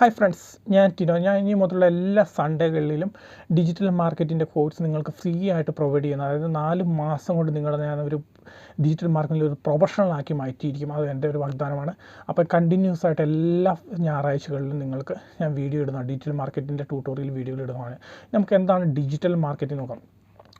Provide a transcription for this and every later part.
Hi friends ഞാൻ ടിനോ. ഞാൻ ഇനി മുതലുള്ള എല്ലാ സൺഡേകളിലും ഡിജിറ്റൽ മാർക്കറ്റിന്റെ കോഴ്സ് നിങ്ങൾക്ക് ഫ്രീ ആയിട്ട് പ്രൊവൈഡ് ചെയ്യുന്നത് അതായത് നാല് മാസം കൊണ്ട് നിങ്ങളെ ഞാൻ ഒരു ഡിജിറ്റൽ മാർക്കറ്റിൽ ഒരു പ്രൊഫഷണൽ ആക്കി മാറ്റിയിരിക്കും. അത് എന്റെ ഒരു വാഗ്ദാനമാണ്. അപ്പോൾ കണ്ടിന്യൂസ് ആയിട്ട് എല്ലാ ഞായറാഴ്ചകളിലും നിങ്ങൾക്ക് ഞാൻ വീഡിയോ ഇടുന്നതാണ് ഡിജിറ്റൽ മാർക്കറ്റിന്റെ ട്യൂട്ടോറിയൽ വീഡിയോകൾ ഇടുന്നതാണ്. നമുക്ക് എന്താണ് ഡിജിറ്റൽ മാർക്കറ്റിംഗ് നോക്കാം?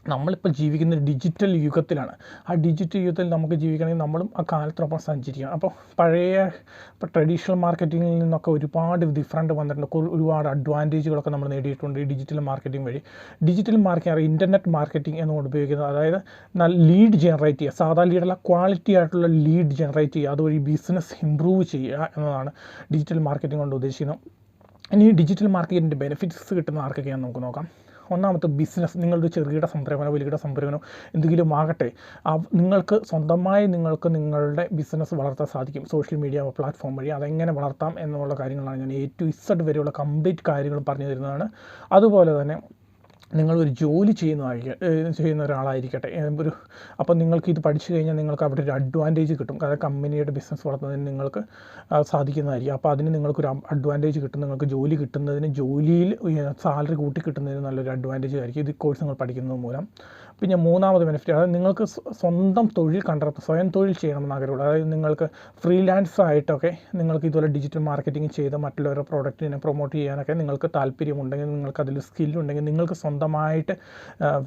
നമ്മളിപ്പോൾ ജീവിക്കുന്ന ഡിജിറ്റൽ യുഗത്തിലാണ്. ആ ഡിജിറ്റൽ യുഗത്തിൽ നമുക്ക് ജീവിക്കണമെങ്കിൽ നമ്മളും ആ കാലത്തിനൊപ്പം സഞ്ചരിക്കണം. അപ്പോൾ പഴയ ഇപ്പോൾ ട്രഡീഷണൽ മാർക്കറ്റിങ്ങിൽ നിന്നൊക്കെ ഒരുപാട് ഡിഫറന്റ് വന്നിട്ടുണ്ട്. ഒരുപാട് അഡ്വാന്റേജുകളൊക്കെ നമ്മൾ നേടിയിട്ടുണ്ട് ഈ ഡിജിറ്റൽ മാർക്കറ്റിംഗ് വഴി. ഡിജിറ്റൽ മാർക്കറ്റിംഗ് ഇന്റർനെറ്റ് മാർക്കറ്റിംഗ് എന്നുകൊണ്ട് ഉപയോഗിക്കുന്നത്. അതായത് നല്ല ലീഡ് ജനറേറ്റ് ചെയ്യുക. സാധാ ലീഡല്ല ക്വാളിറ്റി ആയിട്ടുള്ള ലീഡ് ജനറേറ്റ് ചെയ്യുക. അതുവഴി ബിസിനസ് ഇമ്പ്രൂവ് ചെയ്യുക എന്നതാണ് ഡിജിറ്റൽ മാർക്കറ്റിംഗ് കൊണ്ട് ഉദ്ദേശിക്കുന്നത്. ഇനി ഡിജിറ്റൽ മാർക്കറ്റിന്റെ ബെനിഫിറ്റ്സ് കിട്ടുന്ന ആർക്കൊക്കെയാണെന്ന് നമുക്ക് നോക്കാം. ഒന്നാമത്തെ ബിസിനസ് നിങ്ങളുടെ ചെറുകിട സംരംഭനോ വലിയ സംരംഭനോ എന്തെങ്കിലും ആകട്ടെ നിങ്ങൾക്ക് സ്വന്തമായി നിങ്ങൾക്ക് നിങ്ങളുടെ ബിസിനസ് വളർത്താൻ സാധിക്കും. സോഷ്യൽ മീഡിയ പ്ലാറ്റ്ഫോം വഴി അതെങ്ങനെ വളർത്താം എന്നുള്ള കാര്യങ്ങളാണ് ഞാൻ എ ടു ഇസഡ് വരെയുള്ള കംപ്ലീറ്റ് കാര്യങ്ങൾ പറഞ്ഞു തരുന്നതാണ്. അതുപോലെ തന്നെ നിങ്ങളൊരു ജോലി ചെയ്യുന്നതായിരിക്കും ആൾ ചെയ്യുന്ന ഒരാളായിരിക്കട്ടെ. ഒരു അപ്പോൾ നിങ്ങൾക്ക് ഇത് പഠിച്ചു കഴിഞ്ഞാൽ നിങ്ങൾക്ക് അവിടെ ഒരു അഡ്വാന്റേജ് കിട്ടും. അതായത് കമ്പനിയുടെ ബിസിനസ് വളർത്തുന്നതിന് നിങ്ങൾക്ക് സാധിക്കുന്നതായിരിക്കും. അപ്പോൾ അതിന് നിങ്ങൾക്കൊരു അഡ്വാന്റേജ് കിട്ടും. നിങ്ങൾക്ക് ജോലി കിട്ടുന്നതിന് ജോലിയിൽ സാലറി കൂട്ടി കിട്ടുന്നതിന് നല്ലൊരു അഡ്വാന്റേജ് ആയിരിക്കും. ഇത് കോഴ്സ് നിങ്ങൾ പഠിക്കുന്നത് മൂലം. പിന്നെ മൂന്നാമത് ബെനിഫിറ്റ് അതായത് നിങ്ങൾക്ക് സ്വന്തം തൊഴിൽ കണ്ടെത്തും സ്വയം തൊഴിൽ ചെയ്യണമെന്ന് ആഗ്രഹമുള്ളൂ അതായത് നിങ്ങൾക്ക് ഫ്രീലാൻസ് ആയിട്ടൊക്കെ നിങ്ങൾക്ക് ഇതുപോലെ ഡിജിറ്റൽ മാർക്കറ്റിംഗ് ചെയ്ത് മറ്റുള്ളവരുടെ പ്രോഡക്റ്റിനെ പ്രൊമോട്ട് ചെയ്യാനൊക്കെ നിങ്ങൾക്ക് താല്പര്യമുണ്ടെങ്കിൽ നിങ്ങൾക്ക് അതിൽ സ്കില്ലുണ്ടെങ്കിൽ നിങ്ങൾക്ക് സ്വന്തമായിട്ട്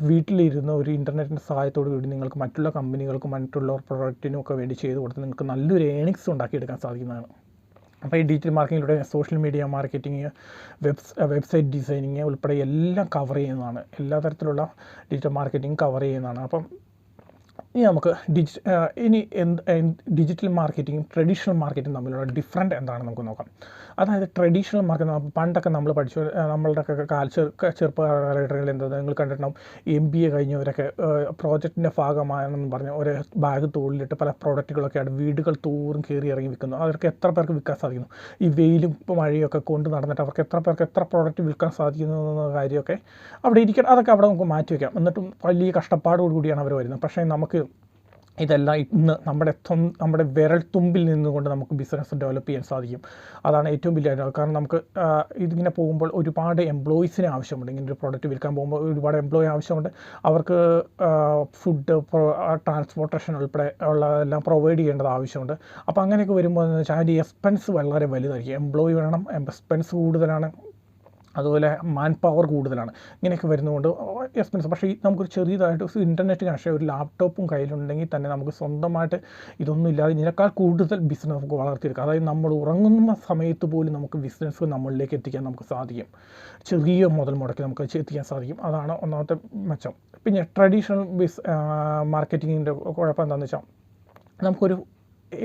വീട്ടിലിരുന്ന് ഒരു ഇന്റർനെറ്റിന്റെ സഹായത്തോടു കൂടി നിങ്ങൾക്ക് മറ്റുള്ള കമ്പനികൾക്കും മറ്റുള്ള പ്രോഡക്റ്റിനും ഒക്കെ വേണ്ടി ചെയ്ത് കൊടുത്ത് നിങ്ങൾക്ക് നല്ലൊരു ഏണിങ്സ് ഉണ്ടാക്കിയെടുക്കാൻ സാധിക്കുന്നതാണ്. അപ്പോൾ ഈ ഡിജിറ്റൽ മാർക്കറ്റിലൂടെ social media marketing webs website designing ഉൾപ്പെടെ എല്ലാം കവർ ചെയ്യുന്നതാണ്. എല്ലാ തരത്തിലുള്ള ഡിജിറ്റൽ മാർക്കറ്റിംഗ് കവർ ചെയ്യുന്നതാണ്. അപ്പം ഇനി നമുക്ക് ഡിജി ഇനി എന്ത് ഡിജിറ്റൽ മാർക്കറ്റിംഗും ട്രഡീഷണൽ മാർക്കറ്റിംഗ് തമ്മിലുള്ള ഡിഫറന്റ് എന്താണെന്ന് നമുക്ക് നോക്കാം. അതായത് ട്രഡീഷണൽ മാർക്കറ്റ് പണ്ടൊക്കെ നമ്മൾ പഠിച്ചു നമ്മളുടെ കാല ചെറുപ്പ കാലഘട്ടങ്ങളിൽ എന്താ നിങ്ങൾ കണ്ടിട്ടുണ്ടാവും എം ബി എ കഴിഞ്ഞവരൊക്കെ പ്രോജക്റ്റിന്റെ ഭാഗമാണെന്ന് പറഞ്ഞ് ഒരു ബാഗ് തോളിലിട്ട് പല പ്രോഡക്റ്റുകളൊക്കെ ആണ് വീടുകൾ തോറും കയറി ഇറങ്ങി വിൽക്കുന്നു. അവർക്ക് എത്ര പേർക്ക് വിൽക്കാൻ സാധിക്കുന്നു? ഈ വെയിലും മഴയൊക്കെ കൊണ്ട് നടന്നിട്ട് അവർക്ക് എത്ര പേർക്ക് എത്ര പ്രോഡക്റ്റ് വിൽക്കാൻ സാധിക്കുന്നു എന്ന കാര്യമൊക്കെ അവിടെ ഇരിക്കണം. അതൊക്കെ അവിടെ നമുക്ക് മാറ്റി വയ്ക്കാം എന്നിട്ടും വലിയ കഷ്ടപ്പാടോടുകൂടിയാണ് അവർ വരുന്നത്. പക്ഷേ നമുക്ക് ഇതെല്ലാം ഇന്ന് നമ്മുടെ നമ്മുടെ വിരൽ തുമ്പിൽ നിന്നുകൊണ്ട് നമുക്ക് ബിസിനസ് ഡെവലപ്പ് ചെയ്യാൻ സാധിക്കും. അതാണ് ഏറ്റവും വലിയ. കാരണം നമുക്ക് ഇതിങ്ങനെ പോകുമ്പോൾ ഒരുപാട് എംപ്ലോയീസിനെ ആവശ്യമുണ്ട്. ഇങ്ങനെ ഒരു പ്രോഡക്റ്റ് വിൽക്കാൻ പോകുമ്പോൾ ഒരുപാട് എംപ്ലോയി ആവശ്യമുണ്ട്. അവർക്ക് ഫുഡ് ട്രാൻസ്പോർട്ടേഷൻ ഉൾപ്പെടെ ഉള്ളതെല്ലാം പ്രൊവൈഡ് ചെയ്യേണ്ടത് ആവശ്യമുണ്ട്. അപ്പോൾ അങ്ങനെയൊക്കെ വരുമ്പോൾ എന്ന് വെച്ചാൽ അതിന്റെ എക്സ്പെൻസ് വളരെ വലുതായിരിക്കും. എംപ്ലോയി വേണം എക്സ്പെൻസ് കൂടുതലാണ്. അതുപോലെ മാൻ പവർ കൂടുതലാണ്. ഇങ്ങനെയൊക്കെ വരുന്നതുകൊണ്ട് എക്സ്പെൻസ് പക്ഷേ ഈ നമുക്കൊരു ചെറിയതായിട്ട് ഇന്റർനെറ്റ് കണക്ഷൻ ഒരു ലാപ്ടോപ്പും കയ്യിലുണ്ടെങ്കിൽ തന്നെ നമുക്ക് സ്വന്തമായിട്ട് ഇതൊന്നും ഇല്ലാതെ ഇതിനേക്കാൾ കൂടുതൽ ബിസിനസ് നമുക്ക് വളർത്തിയെടുക്കാം. അതായത് നമ്മൾ ഉറങ്ങുന്ന സമയത്ത് പോലും നമുക്ക് ബിസിനസ് നമ്മളിലേക്ക് എത്തിക്കാൻ നമുക്ക് സാധിക്കും. ചെറിയ മുതൽ മുടക്കി നമുക്ക് എത്തിക്കാൻ സാധിക്കും. അതാണ് ഒന്നാമത്തെ മെച്ചം. പിന്നെ ട്രഡീഷണൽ ബിസ് മാർക്കറ്റിങ്ങിന്റെ കുഴപ്പം എന്താണെന്ന് വെച്ചാൽ നമുക്കൊരു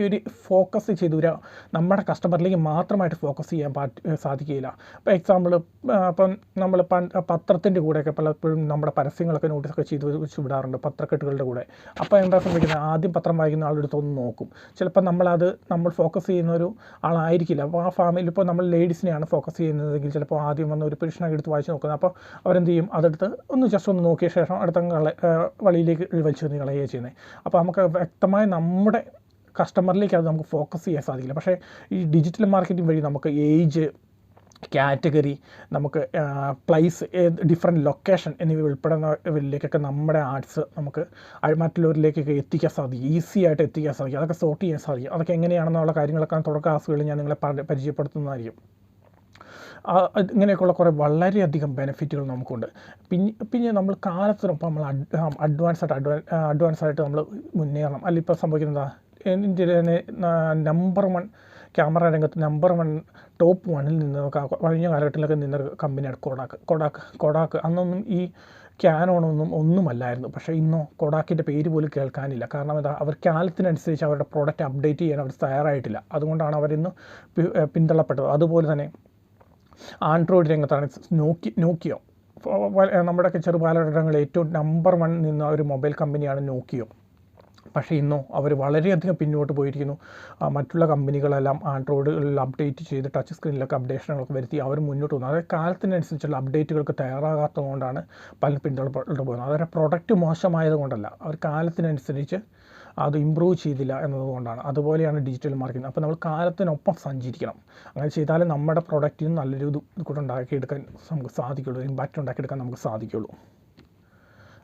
ഒരു ഫോക്കസ് ചെയ്ത് ഒരു നമ്മുടെ കസ്റ്റമറിലേക്ക് മാത്രമായിട്ട് ഫോക്കസ് ചെയ്യാൻ പാറ്റ് സാധിക്കുകയില്ല. ഇപ്പോൾ എക്സാമ്പിൾ ഇപ്പം നമ്മൾ പത്രത്തിന്റെ കൂടെയൊക്കെ പലപ്പോഴും നമ്മുടെ പരസ്യങ്ങളൊക്കെ നോട്ടീസൊക്കെ ചെയ്ത് വെച്ച് വിടാറുണ്ട് പത്രക്കെട്ടുകളുടെ കൂടെ. അപ്പോൾ എന്താ സംഭവിക്കുന്നത്? ആദ്യം പത്രം വായിക്കുന്ന ആളെടുത്ത് ഒന്ന് നോക്കും. ചിലപ്പോൾ നമ്മളത് നമ്മൾ ഫോക്കസ് ചെയ്യുന്ന ഒരു ആളായിരിക്കില്ല. അപ്പോൾ ആ ഫാമിലി ഇപ്പോൾ നമ്മൾ ലേഡീസിനെയാണ് ഫോക്കസ് ചെയ്യുന്നതെങ്കിൽ ചിലപ്പോൾ ആദ്യം വന്ന് ഒരു പുരുഷനൊക്കെ എടുത്ത് വായിച്ച് നോക്കുന്നത്. അപ്പോൾ അവരെന്ത് ചെയ്യും അതെടുത്ത് ഒന്ന് ജസ്റ്റ് ഒന്ന് നോക്കിയ ശേഷം അടുത്ത കള വലിച്ചു നിന്ന് കളയുകയാണ് ചെയ്യുന്നത്. അപ്പോൾ നമുക്ക് വ്യക്തമായി നമ്മുടെ കസ്റ്റമറിലേക്ക് അത് നമുക്ക് ഫോക്കസ് ചെയ്യാൻ സാധിക്കില്ല. പക്ഷേ ഈ ഡിജിറ്റൽ മാർക്കറ്റിംഗ് വഴി നമുക്ക് ഏജ് കാറ്റഗറി നമുക്ക് പ്ലേസ് ഡിഫറെന്റ് ലൊക്കേഷൻ എന്നിവ ഉൾപ്പെടുന്നവരിലേക്കൊക്കെ നമ്മുടെ ആർട്സ് നമുക്ക് മറ്റുള്ളവരിലേക്കൊക്കെ എത്തിക്കാൻ സാധിക്കും. ഈസി ആയിട്ട് എത്തിക്കാൻ സാധിക്കും. അതൊക്കെ സോർട്ട് ചെയ്യാൻ സാധിക്കും. അതൊക്കെ എങ്ങനെയാണെന്നുള്ള കാര്യങ്ങളൊക്കെ തുടക്ക ക്ലാസ്സുകളിൽ ഞാൻ നിങ്ങളെ പരി- പരിചയപ്പെടുത്തുന്നതായിരിക്കും. ഇങ്ങനെയൊക്കെയുള്ള കുറേ വളരെയധികം ബെനിഫിറ്റുകൾ നമുക്കുണ്ട്. പിന്നെ പിന്നെ നമ്മൾ കാലത്തിനൊപ്പം നമ്മൾ അഡ്വാൻസ് ആയിട്ട് അഡ്വാൻസ് ആയിട്ട് നമ്മൾ മുന്നേറണം. അല്ല ഇപ്പോൾ സംഭവിക്കുന്നത് ഇന്ത്യയിലെ നമ്പർ വൺ ക്യാമറ രംഗത്ത് നമ്പർ വൺ ടോപ്പ് വണ്ണിൽ നിന്ന് കഴിഞ്ഞ കാലഘട്ടത്തിലൊക്കെ നിന്ന കമ്പനിയാണ് കൊടാക്ക് കൊടാക്ക് കൊടാക്ക് അന്നൊന്നും ഈ ക്യാനോണൊന്നും ഒന്നുമല്ലായിരുന്നു. പക്ഷേ ഇന്നോ കൊടാക്കിന്റെ പേര് പോലും കേൾക്കാനില്ല. കാരണം എന്താ? അവർ കാലത്തിനനുസരിച്ച് അവരുടെ പ്രോഡക്റ്റ് അപ്ഡേറ്റ് ചെയ്യാൻ അവർ തയ്യാറായിട്ടില്ല. അതുകൊണ്ടാണ് അവരിന്ന് പിന്തള്ളപ്പെട്ടത്. അതുപോലെ തന്നെ ആൻഡ്രോയിഡ് രംഗത്താണ് നോക്കി നോക്കിയോ നമ്മുടെയൊക്കെ ചെറുപാലഘട്ടങ്ങളിൽ ഏറ്റവും നമ്പർ വൺ നിന്ന ഒരു മൊബൈൽ കമ്പനിയാണ് നോക്കിയോ പക്ഷേ ഇന്നോ അവർ വളരെയധികം പിന്നോട്ട് പോയിരിക്കുന്നു. മറ്റുള്ള കമ്പനികളെല്ലാം ആൻഡ്രോയിഡുകളിൽ അപ്ഡേറ്റ് ചെയ്ത് ടച്ച് സ്ക്രീനിലൊക്കെ അപ്ഡേഷനുകളൊക്കെ വരുത്തി അവർ മുന്നോട്ട് പോകുന്നു. അതായത് കാലത്തിനനുസരിച്ചുള്ള അപ്ഡേറ്റുകൾക്ക് തയ്യാറാകാത്തതുകൊണ്ടാണ് പല പിന്തള്ളപ്പെട്ടു പോകുന്നത്. അവരുടെ പ്രൊഡക്റ്റ് മോശമായത് കൊണ്ടല്ല അവർ കാലത്തിനനുസരിച്ച് അത് ഇമ്പ്രൂവ് ചെയ്തില്ല എന്നതുകൊണ്ടാണ്. അതുപോലെയാണ് ഡിജിറ്റൽ മാർക്കറ്റിംഗ്. അപ്പോൾ നമ്മൾ കാലത്തിനൊപ്പം സഞ്ചരിക്കണം. അങ്ങനെ ചെയ്താലേ നമ്മുടെ പ്രൊഡക്റ്റിന് നല്ലൊരു ഇത് കൂടെ ഉണ്ടാക്കിയെടുക്കാൻ നമുക്ക് സാധിക്കുള്ളൂ. ഇമ്പാക്റ്റ് ഉണ്ടാക്കിയെടുക്കാൻ നമുക്ക് സാധിക്കുള്ളൂ.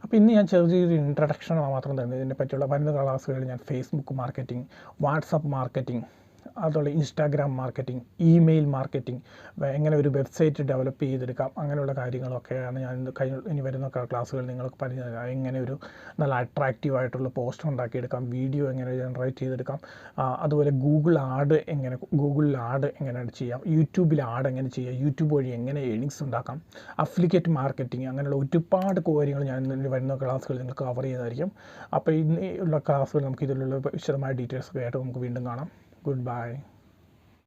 അപ്പോൾ ഇന്ന് ഞാൻ ചെറിയൊരു ഇൻട്രഡക്ഷൻ മാത്രം തന്നെ ഇതിനെ പറ്റിയുള്ള വരുന്ന ക്ലാസ്സുകളിൽ ഞാൻ ഫേസ്ബുക്ക് മാർക്കറ്റിംഗ് വാട്സപ്പ് മാർക്കറ്റിംഗ് അതുപോലെ ഇൻസ്റ്റാഗ്രാം മാർക്കറ്റിംഗ് ഇമെയിൽ മാർക്കറ്റിംഗ് എങ്ങനെ ഒരു വെബ്സൈറ്റ് ഡെവലപ്പ് ചെയ്തെടുക്കാം അങ്ങനെയുള്ള കാര്യങ്ങളൊക്കെയാണ് ഞാൻ കഴിഞ്ഞ ഇനി വരുന്ന ക്ലാസ്സുകൾ നിങ്ങൾക്ക് പറഞ്ഞു തരാം എങ്ങനെ ഒരു നല്ല അട്രാക്റ്റീവ് ആയിട്ടുള്ള പോസ്റ്റർ ഉണ്ടാക്കിയെടുക്കാം വീഡിയോ എങ്ങനെ ജനറേറ്റ് ചെയ്തെടുക്കാം അതുപോലെ ഗൂഗിൾ ആഡ് എങ്ങനെ ഗൂഗിളിൽ ആഡ് എങ്ങനെ ചെയ്യാം യൂട്യൂബിൽ ആഡ് എങ്ങനെ ചെയ്യാം യൂട്യൂബ് വഴി എങ്ങനെ ഏണിങ്സ് ഉണ്ടാക്കാം അഫ്ലിക്കേറ്റ് മാർക്കറ്റിംഗ് അങ്ങനെയുള്ള ഒരുപാട് കാര്യങ്ങൾ ഞാൻ വരുന്ന ക്ലാസ്സുകൾ നിങ്ങൾക്ക് കവർ ചെയ്തായിരിക്കും. അപ്പോൾ ഇന്ന് ഉള്ള ക്ലാസ്സുകൾ നമുക്ക് ഇതിലുള്ള വിശദമായ ഡീറ്റെയിൽസ് ഒക്കെ ആയിട്ട് നമുക്ക് വീണ്ടും കാണാം. Good bye